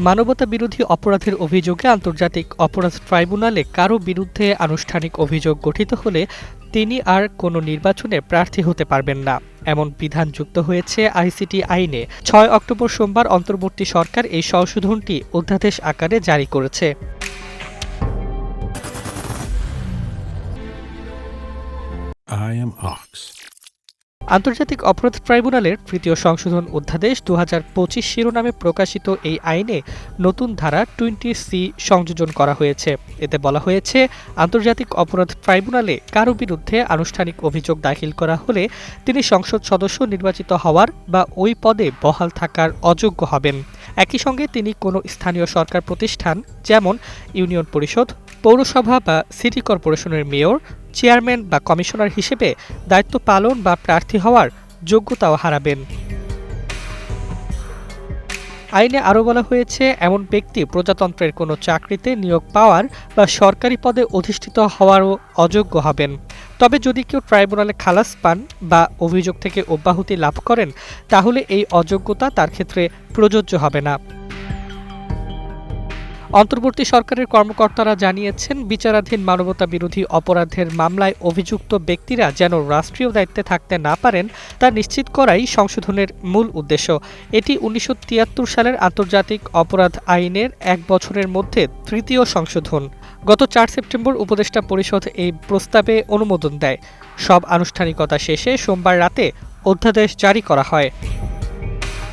মানবতা বিরোধী অপরাধের অভিযোগে আন্তর্জাতিক অপরাধ ট্রাইব্যুনালে কারও বিরুদ্ধে আনুষ্ঠানিক অভিযোগ গঠিত হলে তিনি আর কোনো নির্বাচনে প্রার্থী হতে পারবেন না এমন বিধান যুক্ত হয়েছে আইসিটি আইনে ছয় অক্টোবর সোমবার অন্তর্বর্তী সরকার এই সংশোধনটি অধ্যাদেশ আকারে জারি করেছে I am Ox. আন্তর্জাতিক অপরাধ ট্রাইব্যুনালের তৃতীয় সংশোধন অধ্যাদেশ দু হাজার পঁচিশ শিরোনামে প্রকাশিত এই আইনে নতুন ধারা টোয়েন্টি সি সংযোজন করা হয়েছে। এতে বলা হয়েছে, আন্তর্জাতিক অপরাধ ট্রাইব্যুনালে কারও বিরুদ্ধে আনুষ্ঠানিক অভিযোগ দাখিল করা হলে তিনি সংসদ সদস্য নির্বাচিত হওয়ার বা ওই পদে বহাল থাকার অযোগ্য হবেন। একই সঙ্গে তিনি কোনো স্থানীয় সরকার প্রতিষ্ঠান, যেমন ইউনিয়ন পরিষদ, পৌরসভা বা সিটি কর্পোরেশনের মেয়র, চেয়ারম্যান বা কমিশনার হিসেবে দায়িত্ব পালন বা প্রার্থী হওয়ার যোগ্যতাও হারাবেন। আইনে আরও বলা হয়েছে, এমন ব্যক্তি প্রজাতন্ত্রের কোনো চাকরিতে নিয়োগ পাওয়ার বা সরকারি পদে অধিষ্ঠিত হওয়ারও অযোগ্য হবেন। তবে যদি কেউ ট্রাইব্যুনালে খালাস পান বা অভিযোগ থেকে অব্যাহতি লাভ করেন, তাহলে এই অযোগ্যতা তার ক্ষেত্রে প্রযোজ্য হবে না। অন্তর্বর্তী সরকারের কর্মকর্তারা জানিয়েছেন, বিচারাধীন মানবতা বিরোধী অপরাধের মামলায় অভিযুক্ত ব্যক্তিরা যেন রাষ্ট্রীয় দায়িত্বে থাকতে না পারেন, তা নিশ্চিত করাই সংশোধনের মূল উদ্দেশ্য। এটি উনিশশো তিয়াত্তর সালের আন্তর্জাতিক অপরাধ আইনের এক বছরের মধ্যে তৃতীয় সংশোধন। গত চার সেপ্টেম্বর উপদেষ্টা পরিষদ এই প্রস্তাবে অনুমোদন দেয়। সব আনুষ্ঠানিকতা শেষে সোমবার রাতে অধ্যাদেশ জারি করা হয়।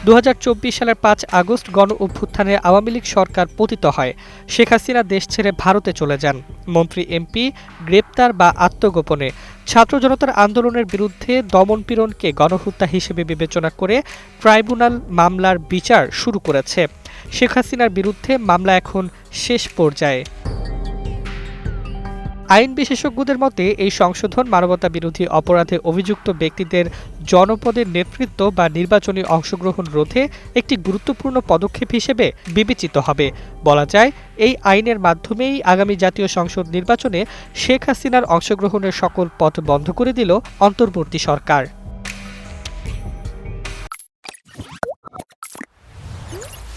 দু হাজার চব্বিশ সালের পাঁচ আগস্ট গণ অভ্যুত্থানে আওয়ামী লীগ সরকার পতিত হয়। শেখ হাসিনা দেশ ছেড়ে ভারতে চলে যান। মন্ত্রী, এমপি গ্রেপ্তার বা আত্মগোপনে। ছাত্র জনতার আন্দোলনের বিরুদ্ধে দমনপীড়নকে গণহত্যা হিসেবে বিবেচনা করে ট্রাইব্যুনাল মামলার বিচার শুরু করেছে। শেখ হাসিনার বিরুদ্ধে মামলা এখন শেষ পর্যায়ে। আইন বিশেষজ্ঞদের মতে, এই সংশোধন মানবতা বিরোধী অপরাধে অভিযুক্ত ব্যক্তিদের জনপদের নেতৃত্ব বা নির্বাচনী অংশগ্রহণ রোধে একটি গুরুত্বপূর্ণ পদক্ষেপ হিসেবে বিবেচিত হবে। বলা যায়, এই আইনের মাধ্যমেই আগামী জাতীয় সংসদ নির্বাচনে শেখ হাসিনার অংশগ্রহণের সকল পথ বন্ধ করে দিল অন্তর্বর্তী সরকার।